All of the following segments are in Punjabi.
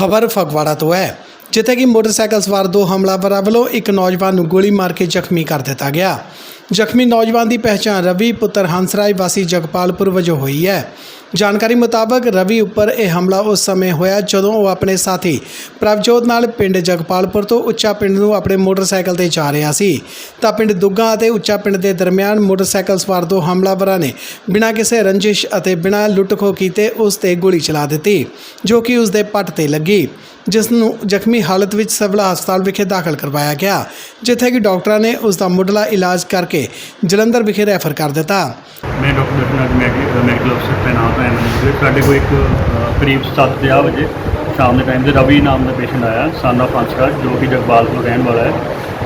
ਖਬਰ ਫਗਵਾੜਾ ਤੋਂ ਹੈ, ਜਿੱਥੇ ਕਿ ਮੋਟਰਸਾਈਕਲ ਸਵਾਰ ਦੋ ਹਮਲਾਵਰਾਂ ਵੱਲੋਂ ਇੱਕ ਨੌਜਵਾਨ ਨੂੰ ਗੋਲੀ ਮਾਰ ਕੇ ਜ਼ਖਮੀ ਕਰ ਦਿੱਤਾ ਗਿਆ। ਜ਼ਖਮੀ ਨੌਜਵਾਨ ਦੀ ਪਹਿਚਾਣ ਰਵੀ ਪੁੱਤਰ ਹੰਸਰਾਜ ਵਾਸੀ ਜਗਪਾਲਪੁਰ ਵਜੋਂ ਹੋਈ ਹੈ। ਜਾਣਕਾਰੀ ਮੁਤਾਬਕ ਰਵੀ ਉੱਪਰ ਇਹ ਹਮਲਾ ਉਸ ਸਮੇਂ ਹੋਇਆ ਜਦੋਂ ਉਹ ਆਪਣੇ ਸਾਥੀ ਪ੍ਰਭਜੋਤ ਨਾਲ ਪਿੰਡ ਜਗਪਾਲਪੁਰ ਤੋਂ ਉੱਚਾ ਪਿੰਡ ਨੂੰ ਆਪਣੇ ਮੋਟਰਸਾਈਕਲ ਤੇ ਜਾ ਰਿਹਾ ਸੀ। ਤਾਂ ਪਿੰਡ ਦੁੱਗਾ ਅਤੇ ਉੱਚਾ ਪਿੰਡ ਦੇ ਦਰਮਿਆਨ ਮੋਟਰਸਾਈਕਲ ਸਵਾਰ ਦੋ ਹਮਲਾਵਰਾਂ ਨੇ ਬਿਨਾਂ ਕਿਸੇ ਰੰਜਿਸ਼ ਅਤੇ ਬਿਨਾਂ ਲੁੱਟ-ਖੋਹ ਕੀਤੇ ਉਸ ਤੇ ਗੋਲੀ ਚਲਾ ਦਿੱਤੀ, ਜੋ ਕਿ ਉਸ ਦੇ ਪੱਟ ਤੇ ਲੱਗੀ। ਜਿਸ ਨੂੰ ਜ਼ਖਮੀ ਹਾਲਤ ਵਿੱਚ ਸਿਵਲ ਹਸਪਤਾਲ ਵਿਖੇ ਦਾਖਲ ਕਰਵਾਇਆ ਗਿਆ ਜਿੱਥੇ ਕਿ ਡਾਕਟਰਾਂ ਨੇ ਉਸ ਦਾ ਮੁੱਢਲਾ ਇਲਾਜ ਕਰਕੇ ਜਲੰਧਰ ਵਿਖੇ ਰੈਫਰ ਕਰ ਦਿੱਤਾ। ਮੈਂ ਡਾਕਟਰ ਦਰਸ਼ਨਾਥ ਮੈਡੀਕਲ ਅਫਸਰ ਤੈਨਾਤ ਹਾਂ ਐਮਰਜੈਂਸੀ ਸਾਡੇ ਕੋਲ ਇੱਕ ਅ, ਕਰੀਬ 7:50 ਵਜੇ ਸ਼ਾਮ ਦੇ ਟਾਈਮ ਤੇ ਰਵੀ ਨਾਮ ਦਾ ਪੇਸ਼ੈਂਟ ਆਇਆ ਸਨ ਆਫ ਹੰਸਰਾਜ ਜੋ ਕਿ ਜਗਬਾਲਪੁਰ ਰਹਿਣ ਵਾਲਾ ਹੈ।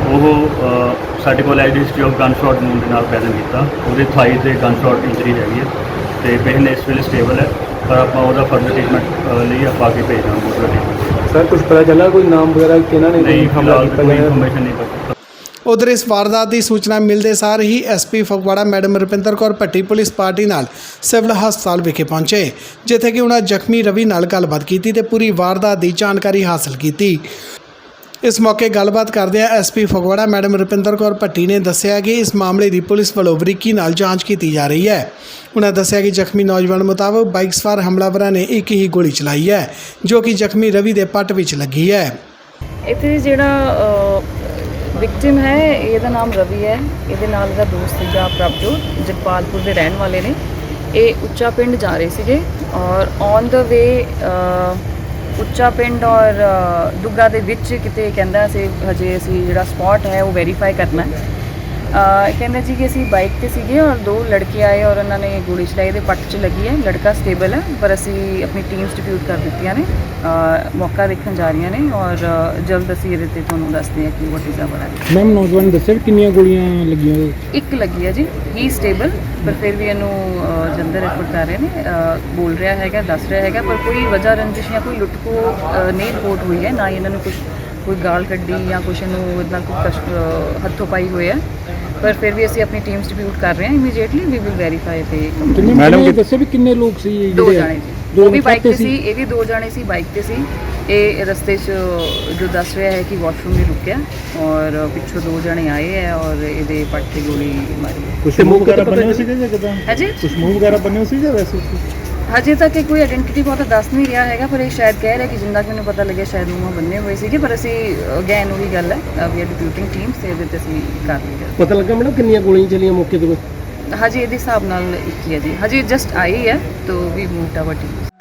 ਉਹ ਸਾਡੇ ਕੋਲ edge of gunshot wound ਦੇ ਨਾਲ ਪ੍ਰੈਜ਼ੈਂਟ ਕੀਤਾ। ਉਹਦੇ ਥਾਈ ਤੇ ਗਨ ਸ਼ਾਟ ਇੰਜਰੀ ਹੈਗੀ ਹੈ ਤੇ ਪੇਸ਼ੈਂਟ ਇਸ ਵੇਲੇ ਸਟੇਬਲ ਹੈ। ਪਰ ਆਪਾਂ ਉਹਦਾ ਫਰਦਰ ਟ੍ਰੀਟਮੈਂਟ ਲਈ ਆਪਾਂ ਅੱਗੇ ਭੇਜ ਦਾਂਗੇ। ਉਹਦਾ ਟ੍ਰੀਟਮੈਂਟ ਸਰ ਕੁਝ ਪਤਾ ਚੱਲਾ ਕੋਈ ਨਾਮ ਵਗੈਰਾ ਕਿਹਨਾਂ ਨੇ ਨਹੀਂ ਹਮਲਾ ਫਿਲਹਾਲ ਕੀਤਾ ਕੋਈ ਇਨਫੋਰਮੇਸ਼ਨ ਨਹੀਂ ਪਤਾ। ਉਧਰ ਇਸ ਵਾਰਦਾਤ ਦੀ ਸੂਚਨਾ ਮਿਲਦੇ ਸਾਰ ਹੀ SP Phagwara madam Rupinder Kaur Bhatti police party ਨਾਲ ਸਿਵਲ ਹਸਪਤਾਲ ਵਿਖੇ ਪਹੁੰਚੇ ਜਿੱਥੇ ਕਿ ਉਹਨਾਂ ਜ਼ਖਮੀ ਰਵੀ ਨਾਲ ਗੱਲਬਾਤ ਕੀਤੀ ਤੇ ਪੂਰੀ ਵਾਰਦਾਤ ਦੀ ਜਾਣਕਾਰੀ ਹਾਸਲ ਕੀਤੀ। ਇਸ ਮੌਕੇ ਗੱਲਬਾਤ ਕਰਦਿਆਂ ਐਸਪੀ ਫਗਵਾੜਾ ਮੈਡਮ ਰੁਪਿੰਦਰ ਕੌਰ ਭੱਟੀ ਨੇ ਦੱਸਿਆ ਕਿ ਇਸ ਮਾਮਲੇ ਦੀ ਪੁਲਿਸ ਵੱਲੋਂ ਬਰੀਕੀ ਨਾਲ ਜਾਂਚ ਕੀਤੀ ਜਾ ਰਹੀ ਹੈ। ਉਹਨਾਂ ਦੱਸਿਆ ਕਿ ਜ਼ਖਮੀ ਨੌਜਵਾਨ ਮੁਤਾਬਕ ਬਾਈਕ ਸਵਾਰ ਹਮਲਾਵਰਾਂ ਨੇ ਇੱਕ ਹੀ ਗੋਲੀ ਚਲਾਈ ਹੈ, ਜੋ ਕਿ ਜ਼ਖਮੀ ਰਵੀ ਦੇ ਪੱਟ ਵਿੱਚ ਲੱਗੀ ਹੈ। ਇੱਥੇ ਜਿਹੜਾ ਵਿਕਟਿਮ ਹੈ, ਇਹਦਾ ਨਾਮ ਰਵੀ ਹੈ। ਇਹਦੇ ਨਾਲ ਦਾ ਦੋਸਤ ਸੀਗਾ ਪ੍ਰਭਜੋਤ, ਜਗਪਾਲਪੁਰ ਦੇ ਰਹਿਣ ਵਾਲੇ ਨੇ। ਇਹ ਉੱਚਾ ਪਿੰਡ ਜਾ ਰਹੇ ਸੀਗੇ ਔਰ ਔਨ ਦਾ ਵੇ ਉੱਚਾ ਪਿੰਡ ਔਰ ਦੁੱਗਾ ਦੇ ਵਿੱਚ ਕਿਤੇ ਕਹਿੰਦਾ ਸੀ, ਹਜੇ ਅਸੀਂ ਜਿਹੜਾ ਸਪੌਟ ਹੈ ਉਹ ਵੈਰੀਫਾਈ ਕਰਨਾ ਹੈ। ਕਹਿੰਦੇ ਜੀ ਕਿ ਅਸੀਂ ਬਾਈਕ ਤੇ ਸੀਗੇ ਔਰ ਦੋ ਲੜਕੇ ਆਏ ਔਰ ਉਹਨਾਂ ਨੇ ਗੋਲੀ ਚਲਾਈ ਦੇ ਪੱਟ 'ਚ ਲੱਗੀ ਹੈ। ਲੜਕਾ ਸਟੇਬਲ ਹੈ ਪਰ ਅਸੀਂ ਆਪਣੀ ਟੀਮਸ ਡਿਪਿਊਟ ਕਰ ਦਿੱਤੀਆਂ ਨੇ। ਮੌਕਾ ਦੇਖਣ ਜਾ ਰਹੀਆਂ ਨੇ ਔਰ ਜਲਦ ਅਸੀਂ ਇਹਦੇ ਤੇ ਤੁਹਾਨੂੰ ਦੱਸਦੇ ਹਾਂ ਕਿ ਵਾਟ ਇਜ਼ ਆਵਰ ਮੈਮ ਨੌਜਵਾਨ ਦੱਸਿਆ ਕਿੰਨੀਆਂ ਗੋਲੀਆਂ ਲੱਗੀਆਂ? ਇੱਕ ਲੱਗੀ ਹੈ ਜੀ। ਹੀ ਸਟੇਬਲ ਪਰ ਫਿਰ ਵੀ ਇਹਨੂੰ ਜਲਦ ਰੈਫਰ ਕਰ ਰਹੇ ਨੇ। ਬੋਲ ਰਿਹਾ ਹੈਗਾ ਦੱਸ ਰਿਹਾ ਹੈਗਾ ਪਰ ਕੋਈ ਵਜ੍ਹਾ ਰੰਜਿਸ਼ ਜਾਂ ਕੋਈ ਲੁੱਟ ਕੋ ਅ, ਨਹੀਂ ਰਿਪੋਰਟ ਹੋਈ ਹੈ। ਨਾ ਇਹਨਾਂ ਨੂੰ ਕੁਝ ਕੋਈ ਗਾਲ ਕੱਢੀ ਜਾਂ ਕੁਝ ਇਹਨੂੰ ਇਦਾਂ ਕੋਈ ਹੱਥੋਂ ਪਾਈ ਹੋਈ ਹੈ। ਪਰ ਫਿਰ ਵੀ ਅਸੀਂ ਆਪਣੀ ਟੀਮਸ ਡਿਪਿਊਟ ਕਰ ਰਹੇ ਹਾਂ ਇਮੀਡੀਏਟਲੀ ਵੀ ਵਿਲ ਵੈਰੀਫਾਈ ਤੇ ਕਿੰਨੇ ਮੈਡਮ ਦੱਸਿਆ ਵੀ ਕਿੰਨੇ ਲੋਕ ਸੀ ਦੋ ਜਾਣੇ ਸੀ। ਦੋ ਉਹ ਵੀ ਬਾਈਕ ਤੇ ਸੀ? ਇਹ ਵੀ ਦੋ ਜਾਣੇ ਸੀ ਬਾਈਕ ਤੇ ਸੀ। ਇਹ ਰਸਤੇ 'ਚ ਜੋ ਦੱਸ ਰਿਹਾ ਹੈ ਕਿ ਵਾਸ਼ਰੂਮ ਵੀ ਰੁਕਿਆ ਔਰ ਪਿੱਛੋਂ ਦੋ ਜਣੇ ਆਏ ਹੈ ਔਰ ਇਹਦੇ ਪੱਟ ਤੇ ਗੋਲੀ ਮਾਰੀ। ਕੁਝ ਮੂਵ ਵਗੈਰਾ ਬੰਨੇ ਸੀਗੇ ਜਾਂ ਕਿਦਾਂ? ਹੈ ਜੀ ਕੁਝ ਮੂਵ ਵਗੈਰਾ ਬੰਨੇ ਸੀ ਜਾਂ ਵੈਸੇ? ਹਜੇ ਤੱਕ ਇਹ ਕੋਈ ਆਇਡੈਂਟੀਟੀ ਬਹੁਤ ਦੱਸ ਨਹੀਂ ਰਿਹਾ ਹੈਗਾ ਪਰ ਇਹ ਸ਼ਾਇਦ ਕਹਿ ਰਿਹਾ ਕਿ ਜਿੰਨਾ ਕਿ ਮੈਨੂੰ ਪਤਾ ਲੱਗਿਆ ਸ਼ਾਇਦ ਮੂੰਹ ਬੰਨੇ ਹੋਏ ਸੀਗੇ ਪਰ ਅਸੀਂ ਅਗੇਨ ਉਹੀ ਗੱਲ ਹੈ ਵੀ ਆਰ ਡਿਪਿਊਟਿੰਗ ਟੀਮਸ ਤੇ ਇਹਦੇ ਤੇ ਅਸੀਂ ਕਰ ਲਈ ਹੈ। ਪਤਾ ਲੱਗਾ ਮੈਡਮ ਕਿੰਨੀਆਂ ਗੋਲੀਆਂ ਚੱਲੀਆਂ ਮੌਕੇ ਤੇ ਹਜੇ ਇਹਦੇ ਹਿਸਾਬ ਨਾਲ ਇੱਕ ਹੀ ਹੈ ਜੀ। ਹਜੇ ਜਸਟ ਆਈ ਹੈ ਤੋ ਵੀ ਮੂਵ ਟਾਵਰ ਟੀਮ